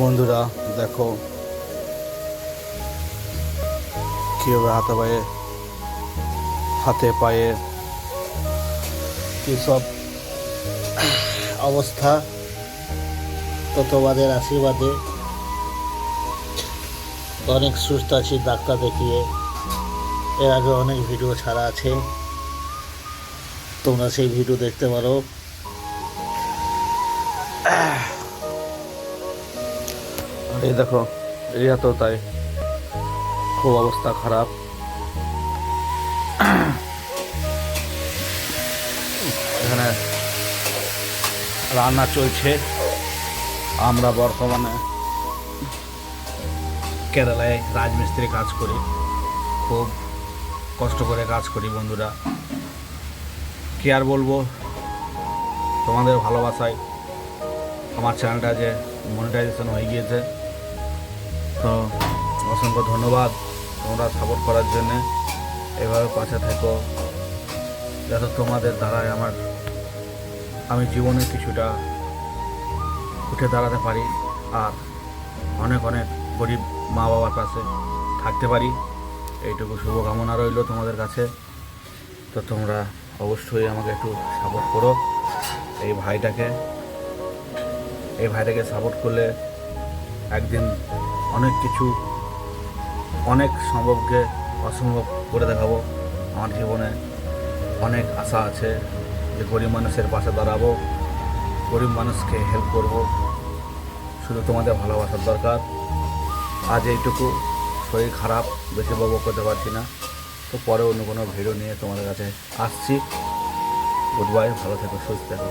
বন্ধুরা, দেখো। কীভাবে হাতে পায়ে হাতে পায়ে সব অবস্থা ততবাদের আশীর্বাদে অনেক সুস্থ আছি ডাক্তার দেখিয়ে। এর আগে অনেক ভিডিও ছাড়া আছে। তোমরা সেই ভিডিও দেখতে পারো। এই দেখো, রিয়া তো তাই খুব অবস্থা খারাপ। এখানে রান্না চলছে। আমরা বর্তমানে কেরালায় রাজমিস্ত্রি কাজ করি। খুব কষ্ট করে কাজ করি বন্ধুরা। কি আর বলব? তোমাদের ভালোবাসায় আমার চ্যানেলটা যে মনিটাইজেশন হয়ে গিয়েছে। তো অসংখ্য ধন্যবাদ তোমরা সাপোর্ট করার জন্যে। এভাবে পাশে থেকো, যাতে তোমাদের দ্বারাই আমার, আমি জীবনে কিছুটা উঠে দাঁড়াতে পারি আর অনেক অনেক গরিব মা বাবার কাছে থাকতে পারি। এইটুকু শুভকামনা রইল তোমাদের কাছে। তো তোমরা অবশ্যই আমাকে একটু সাপোর্ট করো এই ভাইটাকে। এই ভাইটাকে সাপোর্ট করলে একদিন অনেক কিছু, অনেক সম্ভবকে অসম্ভব করে দেখাবো। আমার জীবনে অনেক আশা আছে যে গরিব মানুষের পাশে দাঁড়াবো, গরিব মানুষকে হেল্প করব। শুধু তোমাদের ভালোবাসার দরকার। আজ এইটুকু। শরীর খারাপ, বেশি বক করতে পারছি না। তো পরে অন্য কোনো ভিডিও নিয়ে তোমাদের কাছে আসছি। গুড বাই ভালো থেকো, সুস্থ থেকো।